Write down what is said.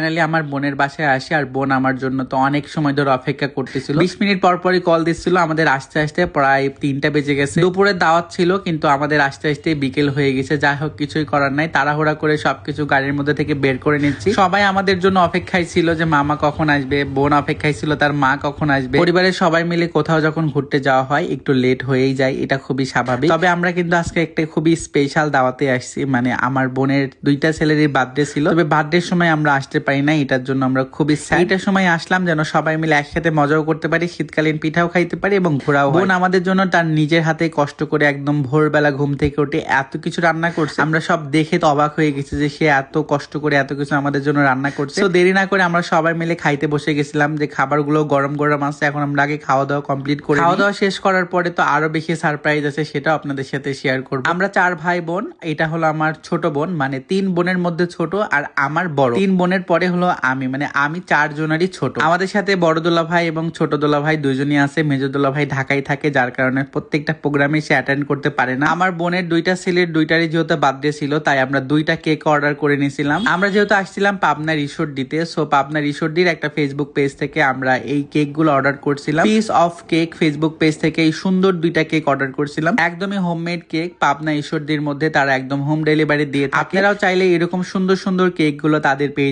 Finally আমার বোনের বাসায় আসি, আর বোন আমার জন্য তো অনেক সময় ধরে অপেক্ষা করতেছিল। বিশ মিনিট পর পরই কল দিচ্ছিল, আমাদের আসতে আসতে প্রায় তিনটা বেজে গেছে। দুপুরে দাওয়াত ছিল, কিন্তু আমাদের আসতে আসতে বিকেল হয়ে গেছে, যাই হোক কিছুই করার নাই। তাড়াহুড়া করে সবকিছু গাড়ির মধ্যে থেকে বের করে নিচ্ছি। সবাই আমাদের জন্য অপেক্ষায় ছিল যে মামা কখন আসবে, বোন অপেক্ষায় ছিল, তার মা কখন আসবে। পরিবারের সবাই মিলে কোথাও যখন ঘুরতে যাওয়া হয়, একটু লেট হয়েই যায়, এটা খুবই স্বাভাবিক। তবে আমরা কিন্তু আজকে একটা খুবই স্পেশাল দাওয়াতে আসছি মানে আমার বোনের দুইটা ছেলেরই বার্থডে ছিল। তবে বার্থডের সময় আমরা আসতে পারি না এটার জন্য আমরা খুবই। এইটার সময় আসলাম যেন সবাই মিলে একসাথে মজাও করতে পারি শীতকালীন পিঠাও খাইতে পারি এবং ঘোরাও বোন আমাদের জন্য তার নিজের হাতে কষ্ট করে একদম ভোরবেলা ঘুম থেকে উঠে এত কিছু রান্না করছে। আমরা সব দেখে তো অবাক হয়ে গেছি যে সে এত কষ্ট করে এত কিছু আমাদের জন্য রান্না করছে। তো দেরি না করে আমরা সবাই মিলে খাইতে বসে গেছিলাম যে খাবারগুলো গরম গরম আছে এখন আমরা আগে খাওয়া দাওয়া কমপ্লিট করে খাওয়া দাওয়া শেষ করার পরে তো আরও বেশি সারপ্রাইজ আছে সেটাও আপনাদের সাথে শেয়ার করব। আমরা চার ভাই বোন এটা হলো আমার ছোট বোন মানে তিন বোনের মধ্যে ছোট আর আমার বড়। তিন বোনের পরে হলো আমি মানে আমি চার জনেরই ছোট। আমাদের সাথে বড় দোলা ভাই এবং ছোট দোলা ভাই দুজনই আছে। মেজো দোলা ভাই ঢাকায় থাকে, যার কারণে প্রত্যেকটা প্রোগ্রামে সে অ্যাটেন্ড করতে পারে না। আমার বোনের দুইটা ছেলের দুইটারই যেহেতু বার্থডে ছিল, তাই আমরা দুইটা কেক অর্ডার করে নিয়েছিলাম। আমরা যেহেতু আসছিলাম পাবনা রিসোর্ট দিতে সো পাবনা রিসোর্ট দির একটা ফেসবুক পেজ থেকে আমরা এই কেকগুলো অর্ডার করছিলাম। Piece of cake Facebook page থেকে এই সুন্দর দুইটা কেক অর্ডার করছিলাম। একদমই হোমমেড কেক পাবনা ঈশ্বরদীর মধ্যে তারা একদম হোম ডেলিভারি দিয়ে আপনারাও চাইলে এরকম সুন্দর সুন্দর কেকগুলো তাদের পেজে